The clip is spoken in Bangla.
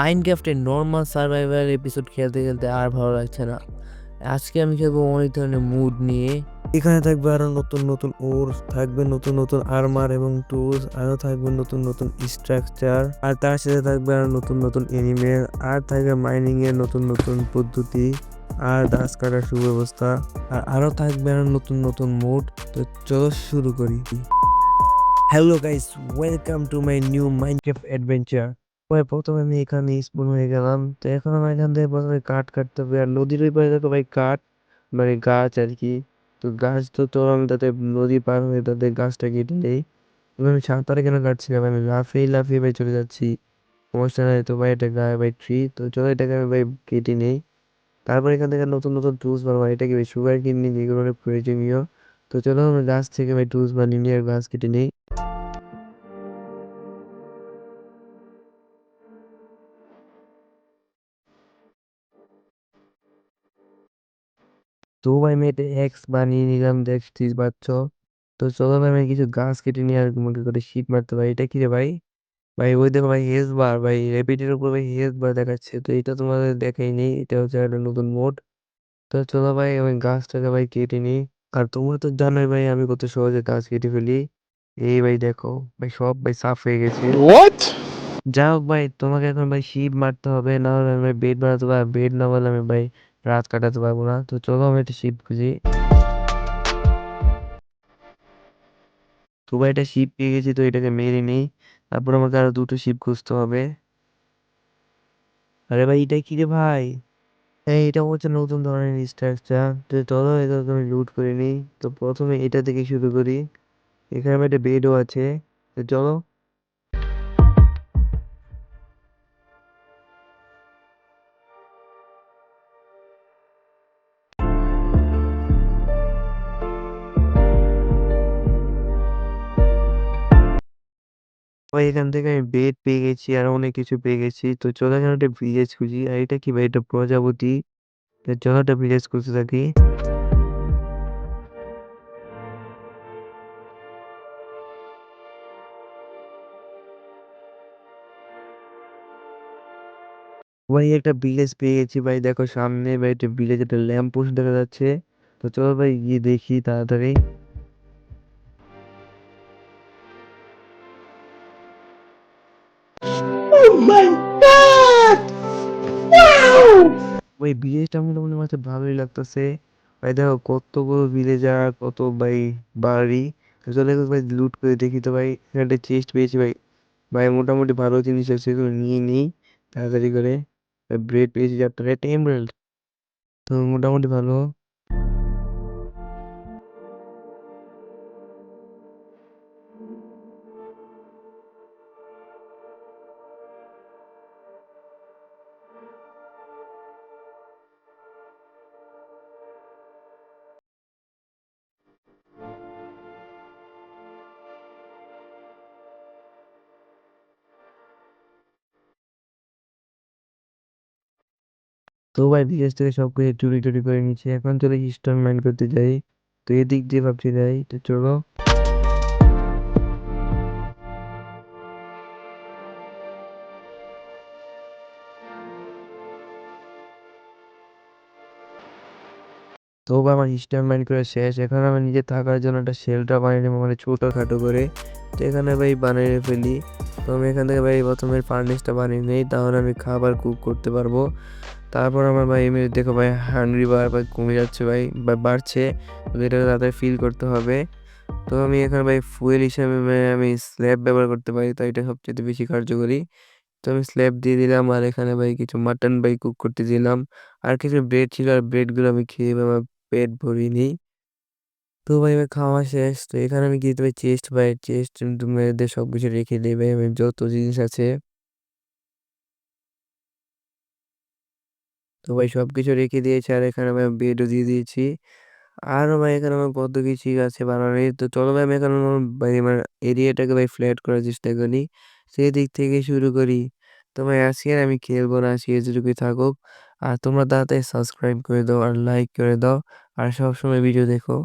মাইনক্রাফটের নর্মাল সার্ভাইভাল এপিসোড খেলতে খেলতে আর ভালো লাগছে না। আজকে আমি খেলব অনেক ধরনের মুড নিয়ে। এখানে থাকবে আরও নতুন নতুন ওর থাকবে নতুন নতুন আর্মার এবং টুলস আরও থাকবে নতুন নতুন স্ট্রাকচার আর তার সাথে থাকবে আরও নতুন নতুন এনিমেল আর থাকবে মাইনিং এর নতুন নতুন পদ্ধতি, আর গাছ কাটার সুব্যবস্থা, আর আরও থাকবে আরও নতুন নতুন মোড তো চলো শুরু করি। Hello guys welcome to my new Minecraft adventure ভাই প্রথমে আমি এখানে স্পুন হয়ে গেলাম। তো এখন আমার এখান থেকে প্রথমে কাঠ কাটতে হবে। আর নদীর ওই পারে দেখো ভাই কাঠ মানে গাছ আর কি। তো গাছ তো তো আমি তাতে নদী পার হয়ে তাতে গাছটা কেটে নেই। আমি সাঁতারে কেন কাটছিলাম? আমি লাফিয়ে লাফিয়ে ভাই চলে যাচ্ছি। সমস্যা নাই তো ভাই, এটা গায়ে ভাই ট্রি তো চলো এটাকে আমি ভাই কেটে নেই। তারপর এখান থেকে নতুন নতুন টুলস বানাবো। এটাকে ভাই সুগার কিনে যেগুলো অনেক প্রয়োজনীয়। তো চলো আমরা গাছ থেকে ভাই টুলস বানিয়ে নিয়ে আর গাছ কেটে নেই। তো ভাই আমি এটা এক্স বানিয়ে নিলাম দেখতেই পাচ্ছ তো চলো ভাই আমি কিছু গাছ কেটে নিয়ে আর মনে করে শীত মারতে পারি। এটা কি রে ভাই? ভাই ওই দেখো ভাই হেজ বার ভাই রেপিটের উপর ভাই হেজ বার দেখাচ্ছে। তো এটা তোমাদের দেখাই নেই এটা হচ্ছে একটা নতুন মোড তো চলো ভাই আমি গাছটাকে ভাই কেটে নিই। আর তোমরা তো জানোই ভাই আমি কত সহজে গাছ কেটে ফেলি। এই ভাই দেখো ভাই সব ভাই সাফ হয়ে গেছে। What? যা হোক ভাই তোমাকে এখন ভাই শিপ মারতে হবে। না হলে আমি বেড বানাতে পারব বেড না বলে আমি ভাই রাত কাটাতে পারব না। তো চলো আমি একটা শিপ খুঁজি। তো ভাই, একটা শিপ পেয়ে গেছি, তো এটাকে মেরে নেই। তারপর আমাকে আরও দুটো শিপ খুঁজতে হবে। আরে ভাই, এটা কি রে ভাই? হ্যাঁ এটা হচ্ছে নতুন ধরনের স্ট্রাকচার তো চলো, এটা আমি লুট করে নিই। তো প্রথমে এটা থেকে শুরু করি। এখানে একটা বেডও আছে। তো চলো ভাই এখান থেকে আমি বেড পেয়ে গেছি, আর অনেক কিছু পেয়ে গেছি। তো চলো এখানে একটা ভিলেজ খুঁজি। আর এটা কি ভাই? এটা প্রজাপতি। চলো একটা ভিলেজ খুঁজতে থাকি। ভাই, একটা ভিলেজ পেয়ে গেছি ভাই। দেখো সামনে ভাই, একটা ভিলেজ একটা ল্যাম্প পোস্ট দেখা যাচ্ছে। তো চলো ভাই, গিয়ে দেখি তাড়াতাড়ি। ওই ভিলেজটা আমার কাছে ভালোই লাগতেছে। ভাই দেখো কতগুলো ভিলেজার কত ভাই বাড়ি। চলে ভাই লুট করে দেখি তো ভাই, একটা চেস্ট পেয়েছি ভাই। ভাই মোটামুটি ভালো জিনিস আছে, সেগুলো নিয়ে নিই। তাড়াতাড়ি করে ব্রেড পেয়েছি চারটা, একটা এমরাল্ড তো মোটামুটি ভালো। তো ভাই ভিলেজ থেকে সব কিছু চুরি টুরি করে নিচ্ছে এখন চলে মাইন করতে যাই। তো এদিক দিয়ে ভাবছি যাই, তো চলো। তো আমার মাইন করে শেষ। এখন আমি নিজে থাকার জন্য একটা শেল্টার বানিয়ে নেব মানে ছোটোখাটো করে। তো এখানে ভাই বানিয়ে ফেলি। তো আমি এখান থেকে ভাই প্রথমে ফার্নেসটা বানিয়ে নিই, তাহলে আমি খাবার কুক করতে পারব। তারপর আমার ভাই এমনি দেখো ভাই হাংরি বার ভাই কমে যাচ্ছে ভাই বা বাড়ছে এটা তাদের ফিল করতে হবে। তো আমি এখানে ভাই ফুয়েল হিসাবে আমি স্ল্যাব ব্যবহার করতে পারি তো এটা সবচেয়ে বেশি কার্যকরী। তো আমি স্ল্যাব দিয়ে দিলাম আর এখানে ভাই কিছু মাটন ভাই কুক করতে দিলাম। আর কিছু ব্রেড ছিল, আর ব্রেডগুলো আমি খেয়ে আমার পেট ভরিয়ে নিই। তো ভাই ভাই খাওয়া শেষ, তো এখানে আমি দিতে ভাই চেস্ট ভাই চেস্ট মেয়েদের সব কিছু রেখে দিই ভাই, আমি যত জিনিস আছে তো ভাই সবকিছু রেখে দিয়েছি আর এখানে আমি বেডও দিয়ে দিয়েছি। আর ভাই এখানে আমার কত কিছু আছে বানানোর। তো চলো ভাই আমি এখন আমার এরিয়াটাকে ভাই ফ্ল্যাট করার চেষ্টা করি। সেই দিক থেকে শুরু করি। তো ভাই আজকে আমি খেলব না, আজকে যেটুকুই থাকুক। আর তোমরা তাড়াতাড়ি সাবস্ক্রাইব করে দাও আর লাইক করে দাও। আর সবসময় ভিডিও দেখো।